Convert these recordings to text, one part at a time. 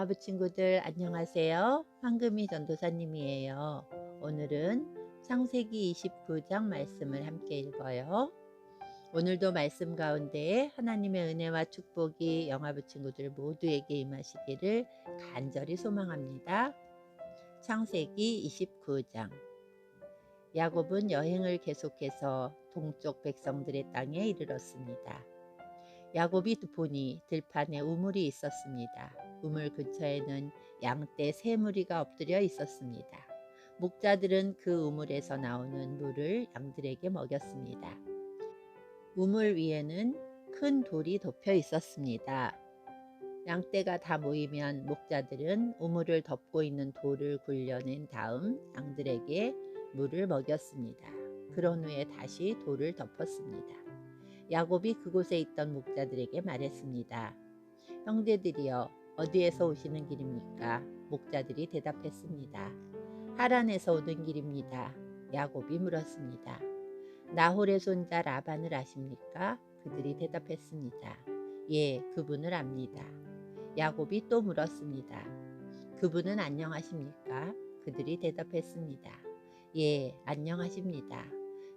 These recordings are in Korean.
영화부 친구들 안녕하세요. 황금이 전도사님이에요. 오늘은 창세기 29장 말씀을 함께 읽어요. 오늘도 말씀 가운데 하나님의 은혜와 축복이 영화부 친구들 모두에게 임하시기를 간절히 소망합니다. 창세기 29장 야곱은 여행을 계속해서 동쪽 백성들의 땅에 이르렀습니다. 야곱이 보니 들판에 우물이 있었습니다. 우물 근처에는 양떼 세 무리가 엎드려 있었습니다. 목자들은 그 우물에서 나오는 물을 양들에게 먹였습니다. 우물 위에는 큰 돌이 덮여 있었습니다. 양떼가 다 모이면 목자들은 우물을 덮고 있는 돌을 굴려낸 다음 양들에게 물을 먹였습니다. 그런 후에 다시 돌을 덮었습니다. 야곱이 그곳에 있던 목자들에게 말했습니다. 형제들이여 어디에서 오시는 길입니까? 목자들이 대답했습니다. 하란에서 오는 길입니다. 야곱이 물었습니다. 나홀의 손자 라반을 아십니까? 그들이 대답했습니다. 예, 그분을 압니다. 야곱이 또 물었습니다. 그분은 안녕하십니까? 그들이 대답했습니다. 예, 안녕하십니다.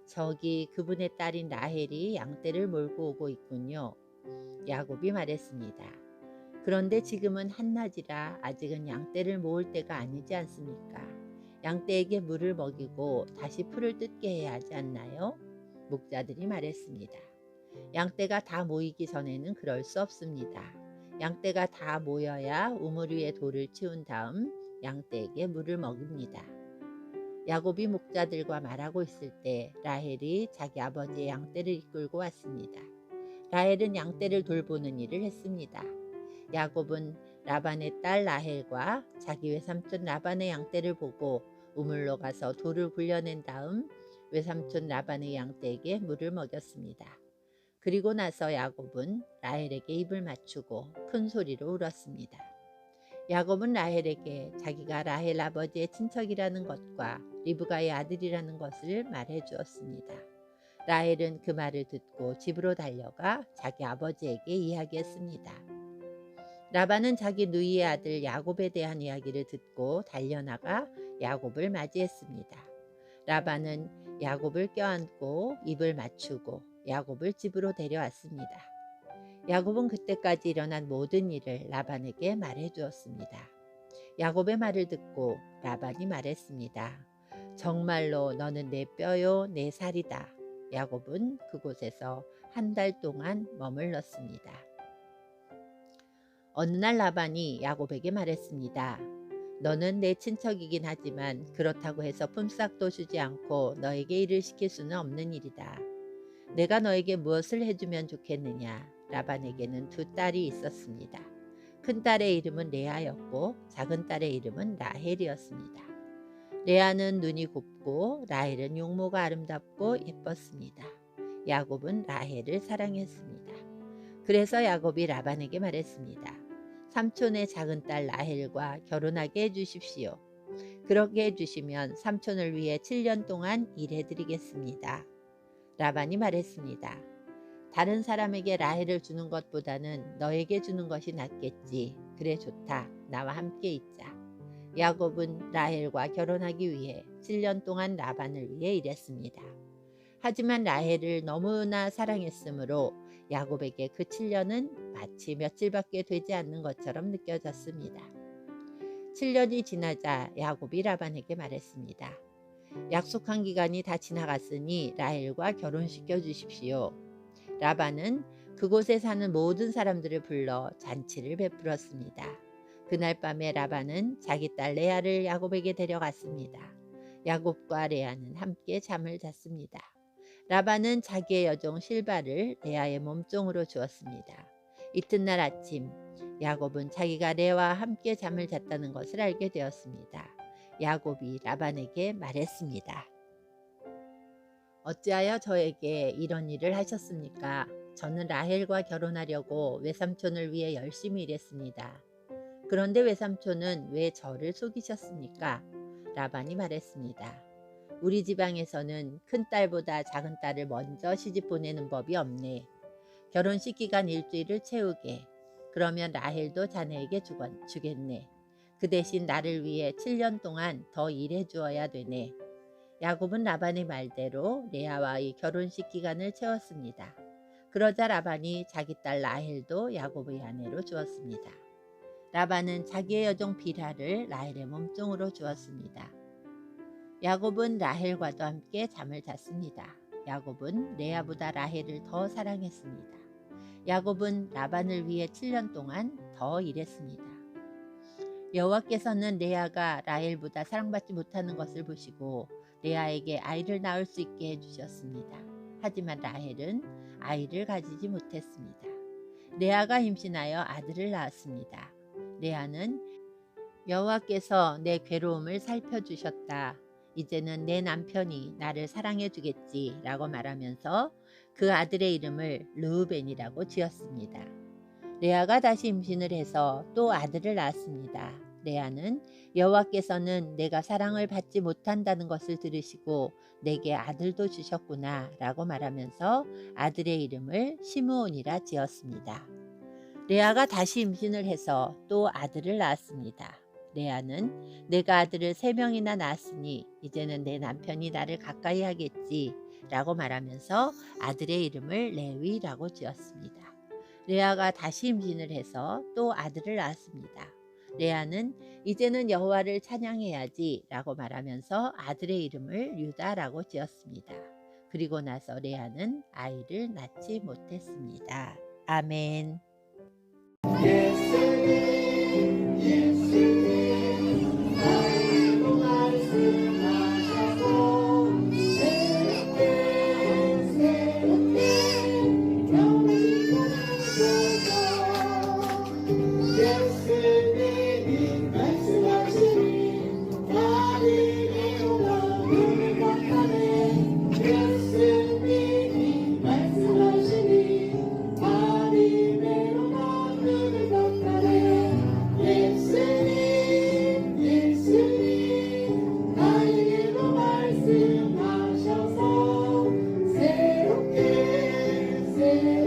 저기 그분의 딸인 라헬이 양떼를 몰고 오고 있군요. 야곱이 말했습니다. 그런데 지금은 한낮이라 아직은 양떼를 모을 때가 아니지 않습니까? 양떼에게 물을 먹이고 다시 풀을 뜯게 해야 하지 않나요? 목자들이 말했습니다. 양떼가 다 모이기 전에는 그럴 수 없습니다. 양떼가 다 모여야 우물 위에 돌을 치운 다음 양떼에게 물을 먹입니다. 야곱이 목자들과 말하고 있을 때 라헬이 자기 아버지의 양떼를 이끌고 왔습니다. 라헬은 양떼를 돌보는 일을 했습니다. 야곱은 라반의 딸 라헬과 자기 외삼촌 라반의 양떼를 보고 우물로 가서 돌을 굴려낸 다음 외삼촌 라반의 양떼에게 물을 먹였습니다. 그리고 나서 야곱은 라헬에게 입을 맞추고 큰 소리로 울었습니다. 야곱은 라헬에게 자기가 라헬 아버지의 친척이라는 것과 리브가의 아들이라는 것을 말해 주었습니다. 라헬은 그 말을 듣고 집으로 달려가 자기 아버지에게 이야기했습니다. 라반은 자기 누이의 아들 야곱에 대한 이야기를 듣고 달려나가 야곱을 맞이했습니다. 라반은 야곱을 껴안고 입을 맞추고 야곱을 집으로 데려왔습니다. 야곱은 그때까지 일어난 모든 일을 라반에게 말해 주었습니다. 야곱의 말을 듣고 라반이 말했습니다. 정말로 너는 내 뼈요 내 살이다. 야곱은 그곳에서 한 달 동안 머물렀습니다. 어느 날 라반이 야곱에게 말했습니다. 너는 내 친척이긴 하지만 그렇다고 해서 품삯도 주지 않고 너에게 일을 시킬 수는 없는 일이다. 내가 너에게 무엇을 해주면 좋겠느냐? 라반에게는 두 딸이 있었습니다. 큰 딸의 이름은 레아였고 작은 딸의 이름은 라헬이었습니다. 레아는 눈이 곱고 라헬은 용모가 아름답고 예뻤습니다. 야곱은 라헬을 사랑했습니다. 그래서 야곱이 라반에게 말했습니다. 삼촌의 작은 딸 라헬과 결혼하게 해주십시오. 그렇게 해주시면 삼촌을 위해 7년 동안 일해드리겠습니다. 라반이 말했습니다. 다른 사람에게 라헬을 주는 것보다는 너에게 주는 것이 낫겠지. 그래 좋다. 나와 함께 있자. 야곱은 라헬과 결혼하기 위해 7년 동안 라반을 위해 일했습니다. 하지만 라헬을 너무나 사랑했으므로 야곱에게 그 7년은 마치 며칠밖에 되지 않는 것처럼 느껴졌습니다. 7년이 지나자 야곱이 라반에게 말했습니다. 약속한 기간이 다 지나갔으니 라헬과 결혼시켜 주십시오. 라반은 그곳에 사는 모든 사람들을 불러 잔치를 베풀었습니다. 그날 밤에 라반은 자기 딸 레아를 야곱에게 데려갔습니다. 야곱과 레아는 함께 잠을 잤습니다. 라반은 자기의 여종 실바를 레아의 몸종으로 주었습니다. 이튿날 아침 야곱은 자기가 레아와 함께 잠을 잤다는 것을 알게 되었습니다. 야곱이 라반에게 말했습니다. 어찌하여 저에게 이런 일을 하셨습니까? 저는 라헬과 결혼하려고 외삼촌을 위해 열심히 일했습니다. 그런데 외삼촌은 왜 저를 속이셨습니까? 라반이 말했습니다. 우리 지방에서는 큰 딸보다 작은 딸을 먼저 시집 보내는 법이 없네. 결혼식 기간 일주일을 채우게. 그러면 라헬도 자네에게 주건- 주겠네. 그 대신 나를 위해 7년 동안 더 일해 주어야 되네. 야곱은 라반의 말대로 레아와의 결혼식 기간을 채웠습니다. 그러자 라반이 자기 딸 라헬도 야곱의 아내로 주었습니다. 라반은 자기의 여종 비라를 라헬의 몸종으로 주었습니다. 야곱은 라헬과도 함께 잠을 잤습니다. 야곱은 레아보다 라헬을 더 사랑했습니다. 야곱은 라반을 위해 7년 동안 더 일했습니다. 여호와께서는 레아가 라헬보다 사랑받지 못하는 것을 보시고 레아에게 아이를 낳을 수 있게 해주셨습니다. 하지만 라헬은 아이를 가지지 못했습니다. 레아가 임신하여 아들을 낳았습니다. 레아는 여호와께서 내 괴로움을 살펴주셨다. 이제는 내 남편이 나를 사랑해 주겠지 라고 말하면서 그 아들의 이름을 르우벤이라고 지었습니다. 레아가 다시 임신을 해서 또 아들을 낳았습니다. 레아는 여호와께서는 내가 사랑을 받지 못한다는 것을 들으시고 내게 아들도 주셨구나 라고 말하면서 아들의 이름을 시므온이라 지었습니다. 레아가 다시 임신을 해서 또 아들을 낳았습니다. 레아는 내가 아들을 세 명이나 낳았으니 이제는 내 남편이 나를 가까이 하겠지 라고 말하면서 아들의 이름을 레위라고 지었습니다. 레아가 다시 임신을 해서 또 아들을 낳았습니다. 레아는 이제는 여호와를 찬양해야지 라고 말하면서 아들의 이름을 유다라고 지었습니다. 그리고 나서 레아는 아이를 낳지 못했습니다. 아멘. 예수님 예수님 Amen.